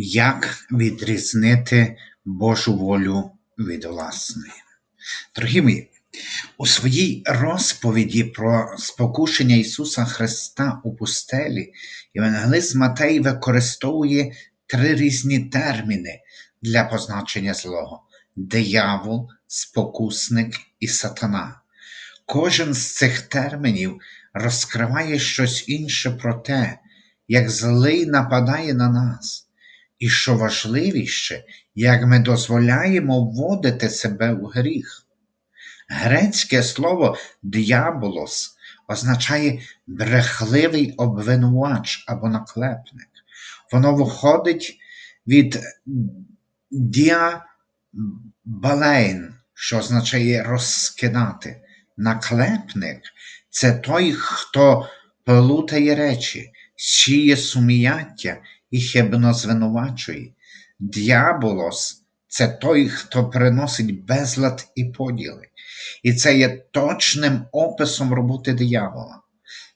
Як відрізнити Божу волю від власної? Дорогі мої, у своїй розповіді про спокушення Ісуса Христа у пустелі Євангелист Матей використовує три різні терміни для позначення злого: диявол, спокусник і сатана. Кожен з цих термінів розкриває щось інше про те, як злий нападає на нас. І що важливіше, як ми дозволяємо вводити себе в гріх. Грецьке слово діаболос означає брехливий обвинувач або наклепник. Воно виходить від діабалейн, що означає розкидати. Наклепник це той, хто плутає речі, сіє суміяття і хибно звинувачує. Діаболос це той, хто приносить безлад і поділи. І це є точним описом роботи диявола.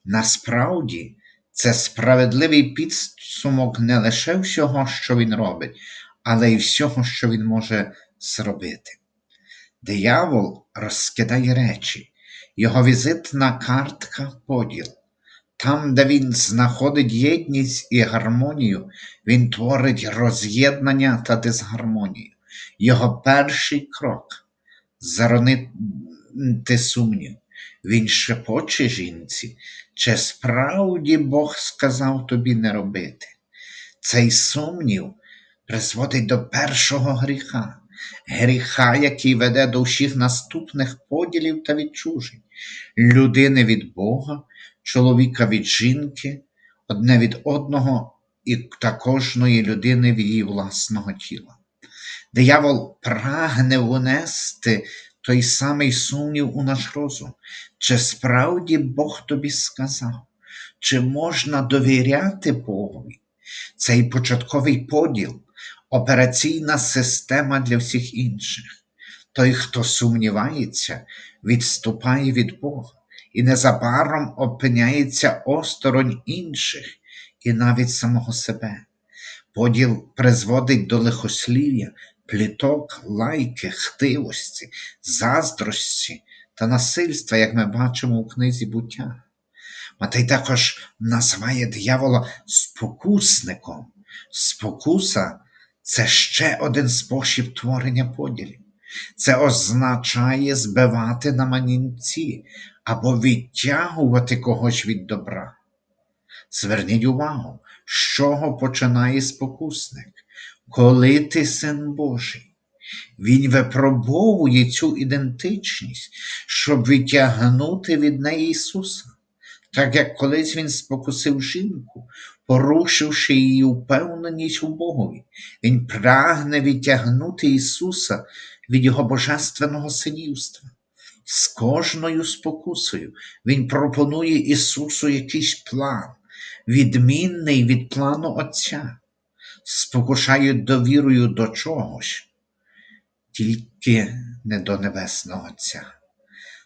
Насправді, це справедливий підсумок не лише всього, що він робить, але й всього, що він може зробити. Диявол розкидає речі, його візитна картка поділ. Там, де він знаходить єдність і гармонію, він творить роз'єднання та дисгармонію. Його перший крок заронити сумнів. Він шепоче жінці, чи справді Бог сказав тобі не робити. Цей сумнів призводить до першого гріха, гріха, який веде до всіх наступних поділів та відчужень, людини від Бога, чоловіка від жінки, одне від одного і та кожної людини від її власного тіла. Диявол прагне внести той самий сумнів у наш розум, чи справді Бог тобі сказав, чи можна довіряти Богові? Цей початковий поділ, операційна система для всіх інших. Той, хто сумнівається, відступає від Бога і незабаром опиняється осторонь інших і навіть самого себе. Поділ призводить до лихослів'я, пліток, лайки, хтивості, заздрості та насильства, як ми бачимо у книзі буття. Матей також називає диявола спокусником. Спокуса це ще один спосіб творення поділів. Це означає збивати на манінці або відтягувати когось від добра. Зверніть увагу, з чого починає спокусник, коли ти син Божий. Він випробовує цю ідентичність, щоб відтягнути від неї Ісуса, так як колись Він спокусив жінку, порушивши її впевненість у Богові. Він прагне відтягнути Ісуса від Його божественного синівства. З кожною спокусою Він пропонує Ісусу якийсь план, відмінний від плану Отця, спокушають довірою до чогось, тільки не до Небесного Отця.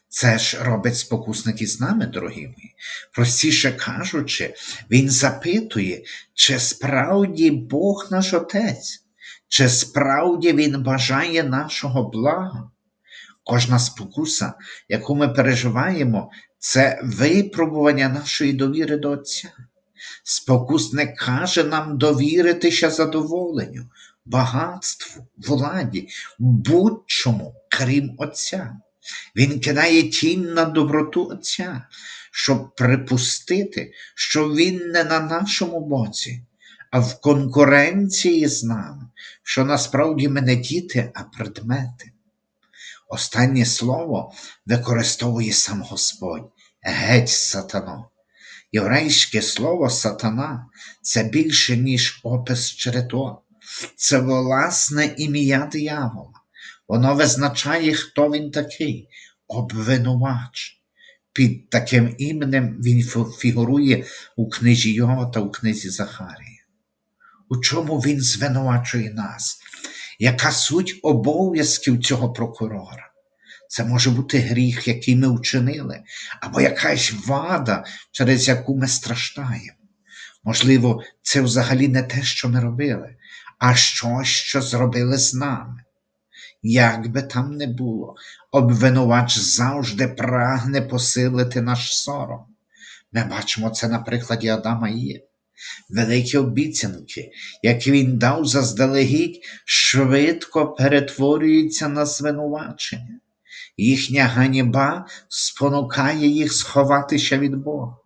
Це ж робить спокусник із нами, дорогі мої. Простіше кажучи, він запитує, чи справді Бог наш Отець, чи справді Він бажає нашого блага. Кожна спокуса, яку ми переживаємо, це випробування нашої довіри до Отця. Спокусник каже нам довіритися задоволенню, багатству, владі, будь-чому, крім Отця. Він кидає тінь на доброту Отця, щоб припустити, що Він не на нашому боці, а в конкуренції з нами, що насправді ми не діти, а предмети. Останнє слово використовує сам Господь, геть сатано. Єврейське слово сатана це більше, ніж опис чи. Це власне ім'я диявола. Воно визначає, хто він такий, обвинувач. Під таким іменем він фігурує у книзі Йова та у книзі Захарії. У чому він звинувачує нас? Яка суть обов'язків цього прокурора? Це може бути гріх, який ми вчинили, або якась вада, через яку ми страждаємо. Можливо, це взагалі не те, що ми робили, а щось, що зробили з нами. Як би там не було, обвинувач завжди прагне посилити наш сором. Ми бачимо це на прикладі Адама і Єви. Великі обіцянки, які він дав заздалегідь, швидко перетворюються на звинувачення. Їхня ганіба спонукає їх сховатися від Бога.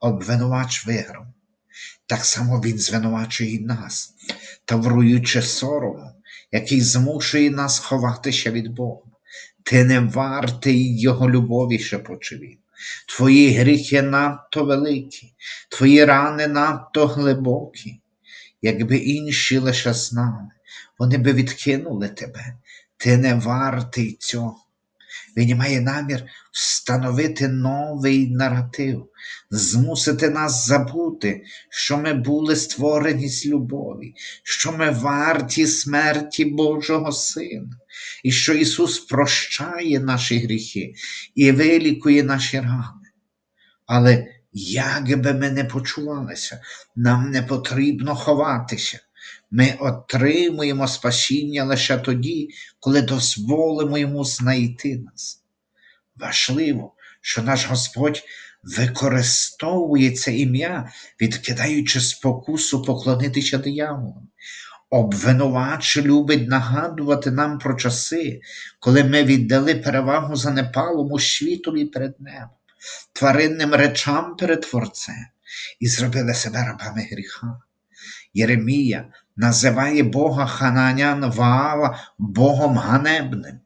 Обвинувач виграв. Так само він звинувачує нас, тавруючи сорому, який змушує нас ховатися від Бога. Ти не вартий Його любові, шепоче він. Твої гріхи надто великі, твої рани надто глибокі. Якби інші лише знали, вони би відкинули тебе. Ти не вартий цього. Він має намір встановити новий наратив, змусити нас забути, що ми були створені з любові, що ми варті смерті Божого Сина, і що Ісус прощає наші гріхи і вилікує наші рани. Але як би ми не почувалися, нам не потрібно ховатися. Ми отримуємо спасіння лише тоді, коли дозволимо йому знайти нас. Важливо, що наш Господь використовує це ім'я, відкидаючи спокусу поклонитися дияволу. Обвинувач любить нагадувати нам про часи, коли ми віддали перевагу занепалому світові перед небом, тваринним речам перед Творцем і зробили себе рабами гріха. Єремія називає Бога Хананян Ваала Богом ганебним,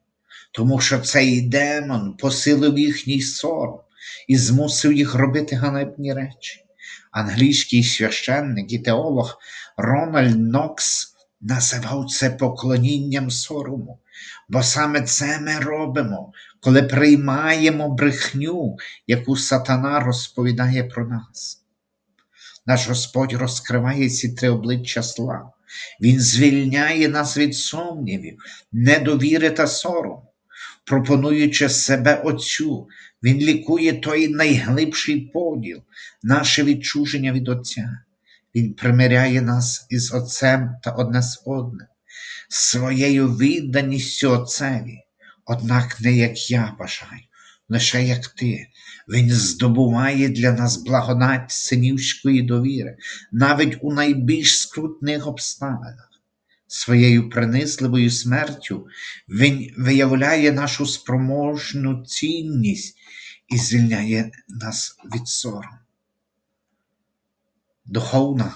тому що цей демон посилив їхній сором і змусив їх робити ганебні речі. Англійський священник і теолог Рональд Нокс називав це поклонінням сорому, бо саме це ми робимо, коли приймаємо брехню, яку сатана розповідає про нас. Наш Господь розкриває ці три обличчя зла. Він звільняє нас від сумнівів, недовіри та сорому. Пропонуючи себе Отцю, Він лікує той найглибший поділ, наше відчуження від Отця. Він примиряє нас із Отцем та одне з одним, своєю відданістю Отцеві, однак не як я бажаю, лише як ти. Він здобуває для нас благодать синівської довіри, навіть у найбільш скрутних обставинах. Своєю принизливою смертю Він виявляє нашу спроможну цінність і звільняє нас від сорому. Духовна,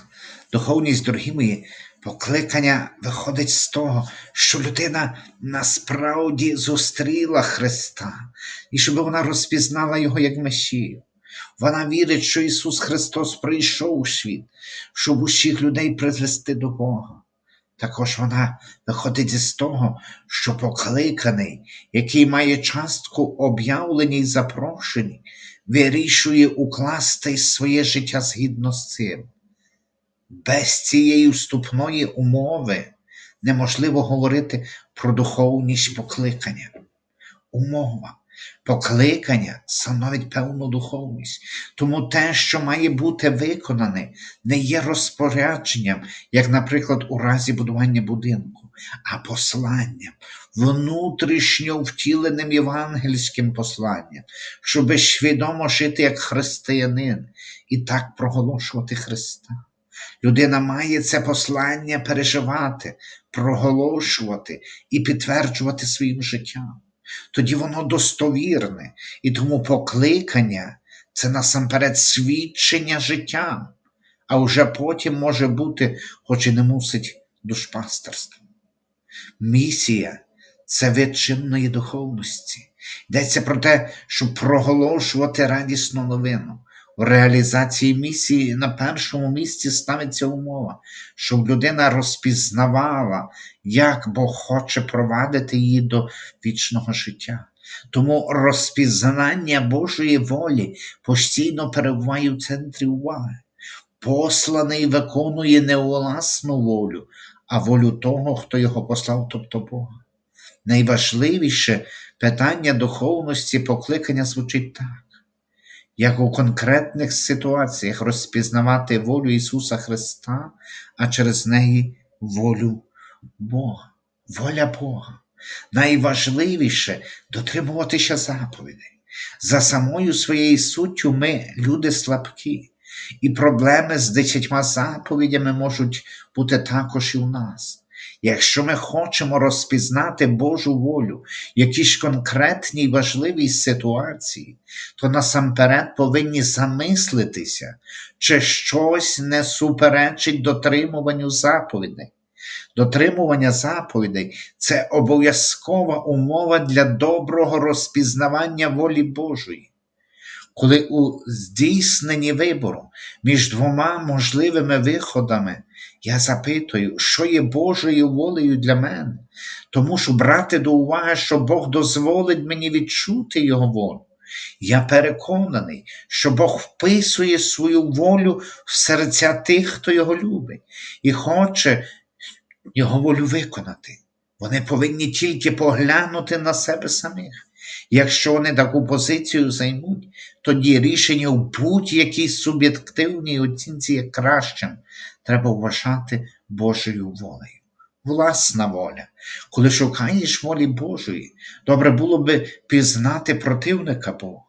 духовність, дорогі мої, покликання виходить з того, що людина насправді зустріла Христа, і щоб вона розпізнала Його як Месію. Вона вірить, що Ісус Христос прийшов у світ, щоб усіх людей призвести до Бога. Також вона виходить із того, що покликаний, який має частку об'явлені й запрошені, вирішує укласти своє життя згідно з цим. Без цієї вступної умови неможливо говорити про духовність покликання. Умова покликання становить певну духовність, тому те, що має бути виконане, не є розпорядженням, як, наприклад, у разі будування будинку, а посланням, внутрішньо втіленим євангельським посланням, щоби свідомо жити як християнин і так проголошувати Христа. Людина має це послання переживати, проголошувати і підтверджувати своїм життям. Тоді воно достовірне, і тому покликання це насамперед свідчення життя, а вже потім може бути, хоч і не мусить душпастерства. Місія це вид чинної духовності. Йдеться про те, щоб проголошувати радісну новину. У реалізації місії на першому місці ставиться умова, щоб людина розпізнавала, як Бог хоче провадити її до вічного життя. Тому розпізнання Божої волі постійно перебуває в центрі уваги. Посланий виконує не власну волю, а волю того, хто його послав, тобто Бога. Найважливіше питання духовності покликання звучить так як у конкретних ситуаціях розпізнавати волю Ісуса Христа, а через неї волю Бога, воля Бога. Найважливіше дотримуватися заповідей. За самою своєю суттю ми люди слабкі, і проблеми з десятьма заповідями можуть бути також і у нас. Якщо ми хочемо розпізнати Божу волю в якійсь конкретній важливій ситуації, то насамперед повинні замислитися, чи щось не суперечить дотримуванню заповідей. Дотримування заповідей це обов'язкова умова для доброго розпізнавання волі Божої. Коли у здійсненні вибору між двома можливими виходами я запитую, що є Божою волею для мене, то мушу брати до уваги, що Бог дозволить мені відчути Його волю. Я переконаний, що Бог вписує свою волю в серця тих, хто його любить, і хоче його волю виконати. Вони повинні тільки поглянути на себе самих. Якщо вони таку позицію займуть, тоді рішення в будь-якій суб'єктивній оцінці є кращим. Треба вважати Божою волею. Власна воля. Коли шукаєш волі Божої, добре було би пізнати противника Бога.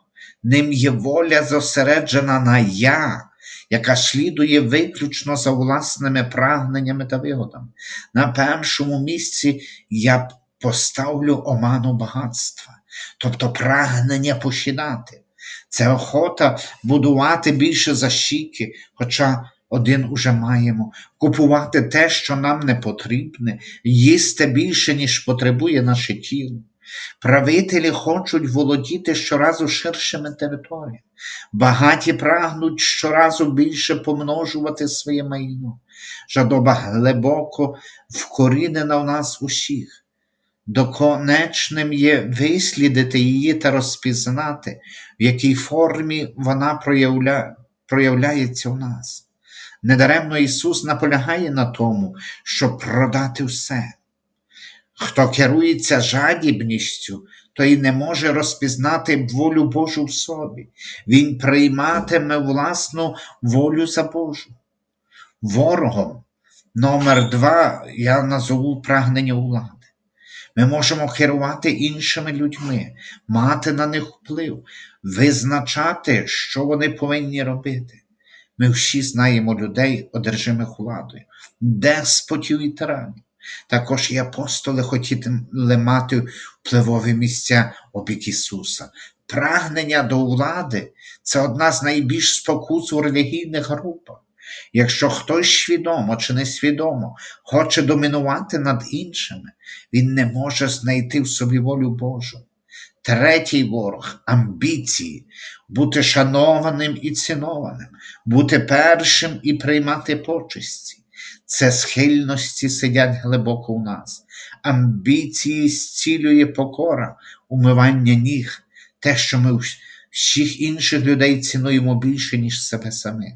Ним є воля зосереджена на я, яка слідує виключно за власними прагненнями та вигодами. На першому місці я поставлю оману багатства, тобто прагнення посідати. Це охота будувати більше за щіки, хоча один уже маємо, купувати те, що нам не потрібне, їсти більше, ніж потребує наше тіло. Правителі хочуть володіти щоразу ширшими територіями. Багаті прагнуть щоразу більше помножувати своє майно. Жадоба глибоко вкорінена в нас усіх. Доконечним є вислідити її та розпізнати, в якій формі вона проявля... проявляється в нас. Недаремно Ісус наполягає на тому, щоб продати все. Хто керується жадібністю, той не може розпізнати волю Божу в собі. Він прийматиме власну волю за Божу. Ворогом номер два я назову прагнення влади. Ми можемо керувати іншими людьми, мати на них вплив, визначати, що вони повинні робити. Ми всі знаємо людей, одержимих владою, деспотів і тиранів. Також і апостоли хотіли мати впливові місця обік Ісуса. Прагнення до влади це одна з найбільш спокус у релігійних групах. Якщо хтось свідомо чи несвідомо хоче домінувати над іншими, він не може знайти в собі волю Божу. Третій ворог амбіції, бути шанованим і цінованим, бути першим і приймати почесті. Це схильності сидять глибоко у нас. Амбіції зцілює покора, умивання ніг, те, що ми всіх інших людей цінуємо більше, ніж себе самих.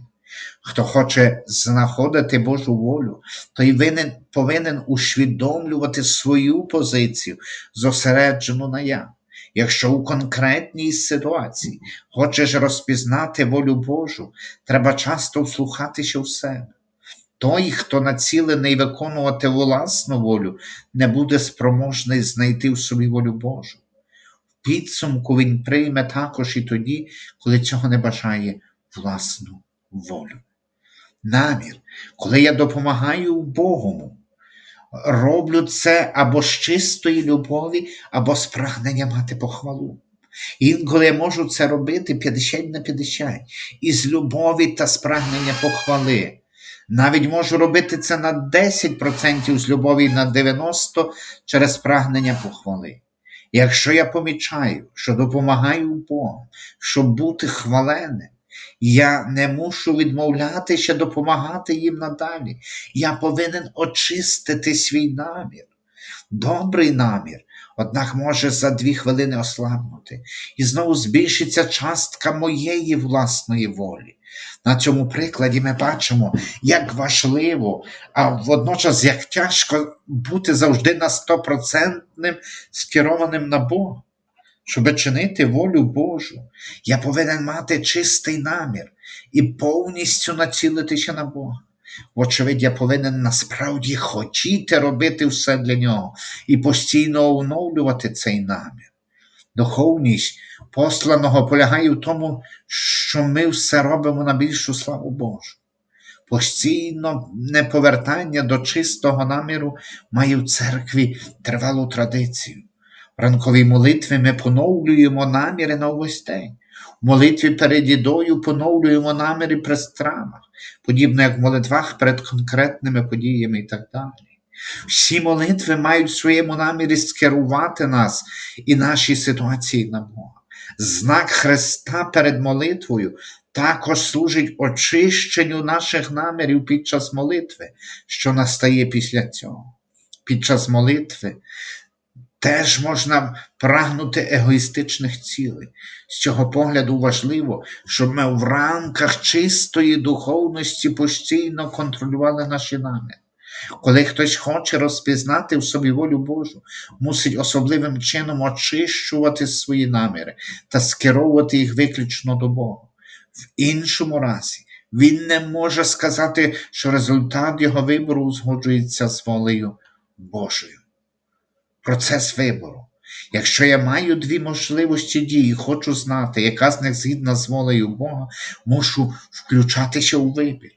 Хто хоче знаходити Божу волю, той винен, повинен усвідомлювати свою позицію, зосереджену на я. Якщо у конкретній ситуації хочеш розпізнати волю Божу, треба часто вслухатися в себе. Той, хто націлений виконувати власну волю, не буде спроможний знайти в собі волю Божу. В підсумку він прийме також і тоді, коли цього не бажає власну волю. Намір, коли я допомагаю Богому, роблю це або з чистої любові, або з прагнення мати похвалу. Інколи я можу це робити 50 на 50, із любові та з прагнення похвали. Навіть можу робити це на 10% з любові на 90% через прагнення похвали. Якщо я помічаю, що допомагаю Богу, щоб бути хваленим, я не мушу відмовлятися допомагати їм надалі. Я повинен очистити свій намір. Добрий намір, однак може за дві хвилини ослабнути, і знову збільшиться частка моєї власної волі. На цьому прикладі ми бачимо, як важливо, а водночас як тяжко бути завжди на стопроцентним скерованим на Бога. Щоб чинити волю Божу, я повинен мати чистий намір і повністю націлитися на Бога. Вочевидь, я повинен насправді хотіти робити все для нього і постійно оновлювати цей намір. Духовність посланого полягає в тому, що ми все робимо на більшу славу Божу. Постійно неповертання до чистого наміру має в церкві тривалу традицію. Ранковій молитві ми поновлюємо наміри на увесь день. В молитві перед їдою поновлюємо наміри при стравах, подібно як в молитвах перед конкретними подіями і так далі. Всі молитви мають в своєму намірі скерувати нас і наші ситуації на Бога. Знак Христа перед молитвою також служить очищенню наших намірів під час молитви, що настає після цього. Під час молитви теж можна прагнути егоїстичних цілей. З цього погляду важливо, щоб ми в рамках чистої духовності постійно контролювали наші наміри. Коли хтось хоче розпізнати в собі волю Божу, мусить особливим чином очищувати свої наміри та скеровувати їх виключно до Бога. В іншому разі він не може сказати, що результат його вибору узгоджується з волею Божою. Процес вибору. Якщо я маю дві можливості дії, хочу знати, яка з них згідна з волею Бога, мушу включатися у вибір.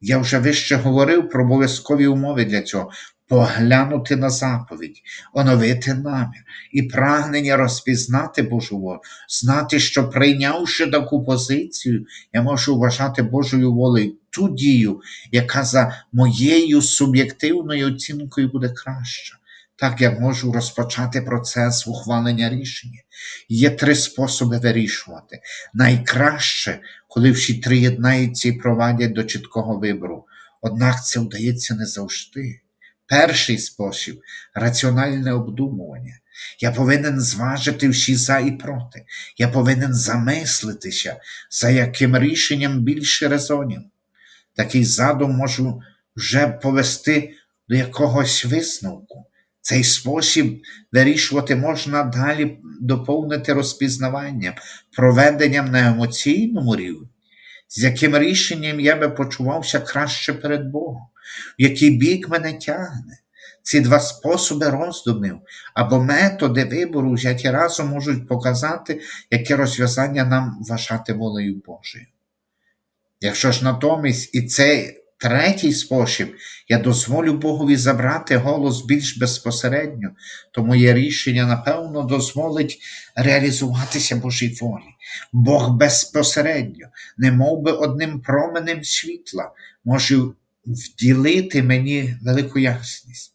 Я вже вище говорив про обов'язкові умови для цього. Поглянути на заповідь, оновити намір і прагнення розпізнати Божу волю, знати, що прийнявши таку позицію, я можу вважати Божою волею ту дію, яка за моєю суб'єктивною оцінкою буде краща. Так я можу розпочати процес ухвалення рішення. Є три способи вирішувати. Найкраще, коли всі три єднаються і провадять до чіткого вибору. Однак це вдається не завжди. Перший спосіб раціональне обдумування. Я повинен зважити всі за і проти. Я повинен замислитися, за яким рішенням більше резонів. Такий задум можу вже повести до якогось висновку. Цей спосіб вирішувати можна далі доповнити розпізнаванням, проведенням на емоційному рівні, з яким рішенням я би почувався краще перед Богом, в який бік мене тягне. Ці два способи роздумів або методи вибору взяті разом можуть показати, яке розв'язання нам вважати волею Божою. Якщо ж натомість і цей третій спосіб, я дозволю Богові забрати голос більш безпосередньо, то моє рішення, напевно, дозволить реалізуватися Божій волі. Бог безпосередньо, не би одним променем світла, може вділити мені велику ясність.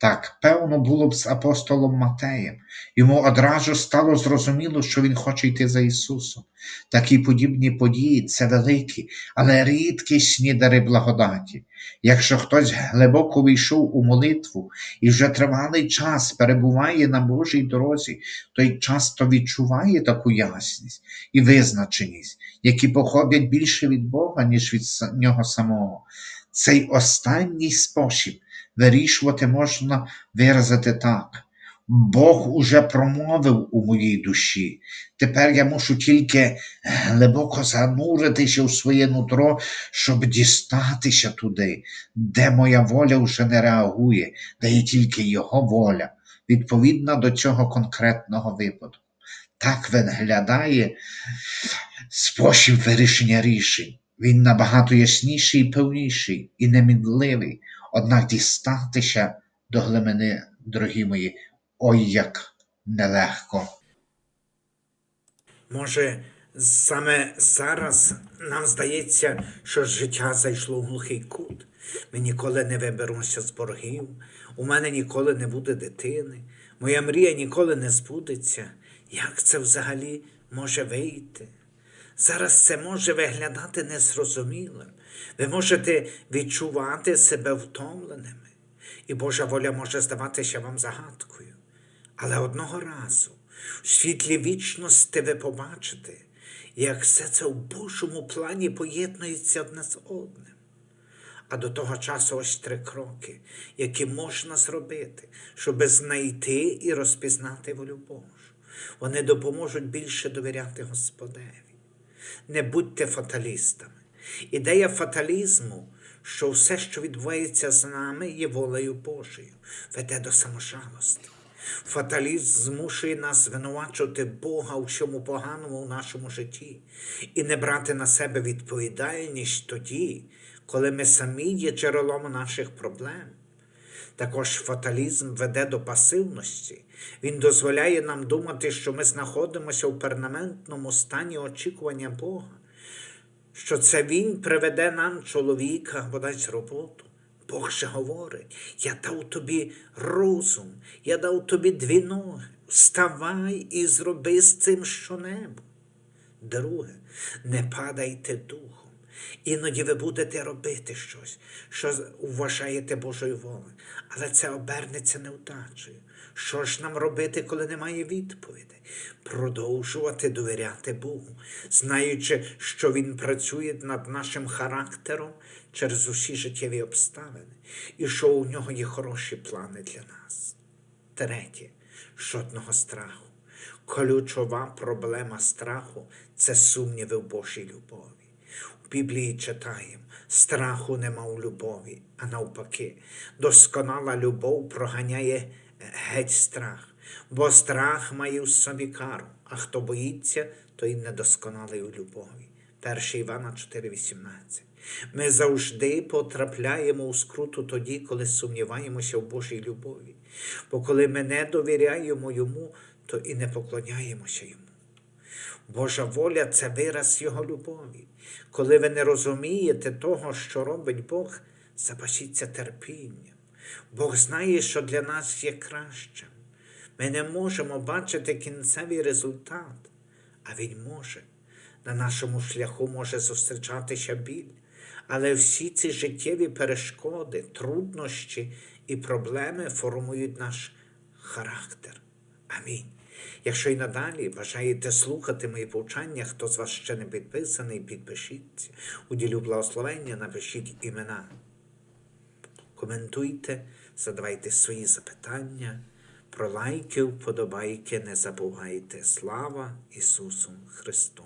Так, певно, було б з апостолом Матеєм. Йому одразу стало зрозуміло, що він хоче йти за Ісусом. Такі подібні події це великі, але рідкісні дари благодаті. Якщо хтось глибоко війшов у молитву і вже тривалий час перебуває на Божій дорозі, той часто відчуває таку ясність і визначеність, які походять більше від Бога, ніж від нього самого. Цей останній спосіб вирішувати можна виразити так. Бог уже промовив у моїй душі. Тепер я мушу тільки глибоко зануритися у своє нутро, щоб дістатися туди, де моя воля вже не реагує, де є тільки Його воля, відповідна до цього конкретного випадку. Так виглядає спосіб вирішення рішень. Він набагато ясніший і певніший, і немідливий. Однак дістатися до глибини, дорогі мої, ой як нелегко. Може, саме зараз нам здається, що життя зайшло в глухий кут. Ми ніколи не виберемося з боргів, у мене ніколи не буде дитини, моя мрія ніколи не збудеться. Як це взагалі може вийти? Зараз це може виглядати незрозумілим. Ви можете відчувати себе втомленими, і Божа воля може здаватися вам загадкою. Але одного разу в світлі вічності ви побачите, як все це в Божому плані поєднується одне з одним. А до того часу ось три кроки, які можна зробити, щоб знайти і розпізнати волю Божу. Вони допоможуть більше довіряти Господеві. Не будьте фаталістами. Ідея фаталізму що все, що відбувається з нами, є волею Божою, веде до саможалості. Фаталізм змушує нас звинувачувати Бога у всьому поганому в нашому житті і не брати на себе відповідальність тоді, коли ми самі є джерелом наших проблем. Також фаталізм веде до пасивності. Він дозволяє нам думати, що ми знаходимося у перманентному стані очікування Бога, що це Він приведе нам чоловіка або дасть роботу. Бог же говорить: я дав тобі розум, я дав тобі дві ноги. Вставай і зроби з цим щонебудь. Друге, не падайте духом. Іноді ви будете робити щось, що вважаєте Божою волею, але це обернеться невдачею. Що ж нам робити, коли немає відповідей? Продовжувати довіряти Богу, знаючи, що Він працює над нашим характером через усі життєві обставини, і що у нього є хороші плани для нас. Третє, жодного страху. Ключова проблема страху це сумніви в Божій любові. Біблії читаємо: страху нема у любові, а навпаки, досконала любов проганяє геть страх, бо страх має в собі кару, а хто боїться, той недосконалий у любові. 1 Івана 4,18. Ми завжди потрапляємо у скруту тоді, коли сумніваємося в Божій любові. Бо коли ми не довіряємо йому, то і не поклоняємося йому. Божа воля це вираз Його любові. Коли ви не розумієте того, що робить Бог, запашіться терпінням. Бог знає, що для нас є краще. Ми не можемо бачити кінцевий результат, а Він може. На нашому шляху може зустрічатися біль, але всі ці життєві перешкоди, труднощі і проблеми формують наш характер. Амінь. Якщо й надалі бажаєте слухати мої повчання, хто з вас ще не підписаний, підпишіться. Уділю благословення, напишіть імена. Коментуйте, задавайте свої запитання. Про лайки, вподобайки не забувайте. Слава Ісусу Христу!